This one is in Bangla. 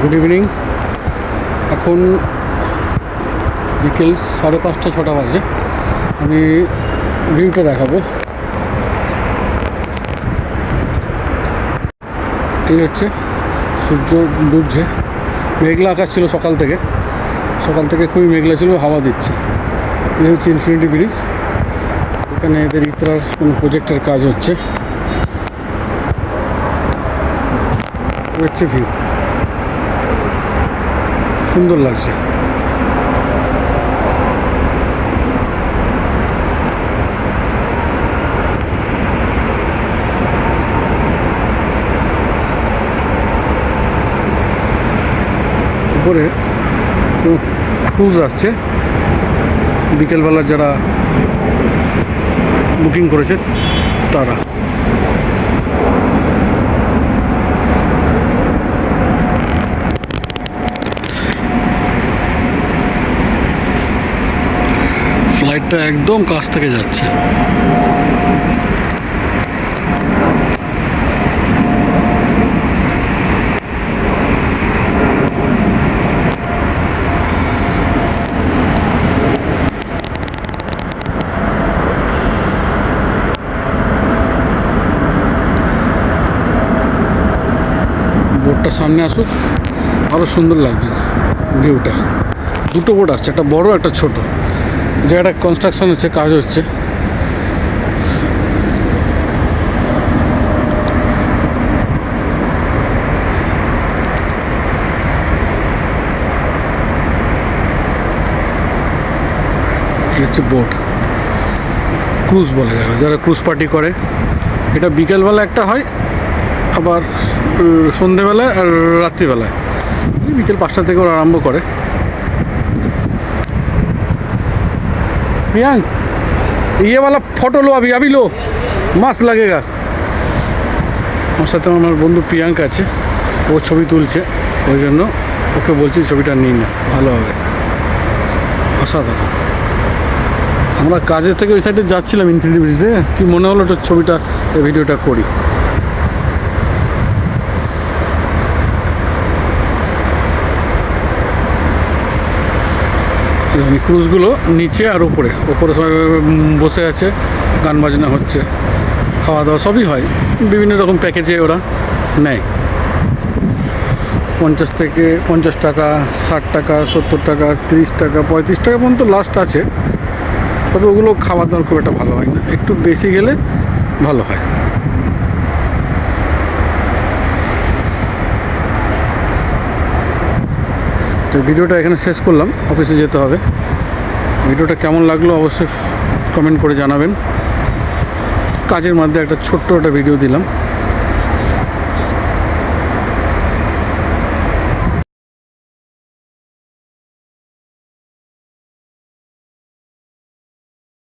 গুড ইভিনিং এখন বিকেল সাড়ে পাঁচটা, ছটা বাজে। আমি ভিউটা দেখাবো। এই হচ্ছে সূর্য ডুবছে। মেঘলা আকাশ ছিল সকাল থেকে। সকাল থেকে খুবই মেঘলা ছিল, হাওয়া দিচ্ছে। এই হচ্ছে ইনফিনিটি ব্রিজ এখানে এদের ইতরার কোনো প্রজেক্টের কাজ হচ্ছে। হচ্ছে ভিউ সুন্দর লাগছে। উপরে ক্রুজ আসছে। বিকেলবেলা যারা বুকিং করেছে তারা। ফ্লাইটটা একদম কাছ থেকে যাচ্ছে। বোটটা সামনে আসুক আরও সুন্দর লাগবে ভিউটা। দুটো বোট আসছে, একটা বড়, একটা ছোট। জায়গাটা কনস্ট্রাকশন হচ্ছে, কাজ হচ্ছে। হচ্ছে বোট ক্রুজ বলে যারা যারা ক্রুজ পার্টি করে। এটা বিকেলবেলা একটা হয়, আবার সন্ধেবেলায় আর রাত্রিবেলায়। বিকেল পাঁচটা থেকে ওরা আরম্ভ করে। प्रियांक ये वाला फोटो लो अभी अभी लो मस्त लगेगा আমার সাথে আমার বন্ধু প্রিয়াঙ্ক আছে ও ছবি তুলছে ওই জন্য ওকে বলছি ছবিটা নিই না ভালো হবে অসাধারণ আমরা কাজের থেকে ওই সাইডে যাচ্ছিলাম ইনফিনিটি ব্রিজে কি মনে হলো একটু ছবিটা এই ভিডিওটা করি ক্রুজগুলো নিচে আর উপরে। উপরে সবাই বসে আছে, গান বাজনা হচ্ছে খাওয়া দাওয়া সবই হয়। বিভিন্ন রকম প্যাকেজে ওরা নেয়। পঞ্চাশ থেকে পঞ্চাশ টাকা, ষাট টাকা, সত্তর টাকা, তিরিশ টাকা, পঁয়ত্রিশ টাকা পর্যন্ত লাস্ট আছে। তবে ওগুলো খাওয়া দাওয়ার খুব একটা ভালো হয় না। একটু বেশি গেলে ভালো হয়। তো ভিডিওটা এখানে শেষ করলাম। অফিসে যেতে হবে। ভিডিওটা কেমন লাগল অবশ্যই কমেন্ট করে জানাবেন। কাজের মধ্যে একটা ছোট্ট একটা ভিডিও দিলাম।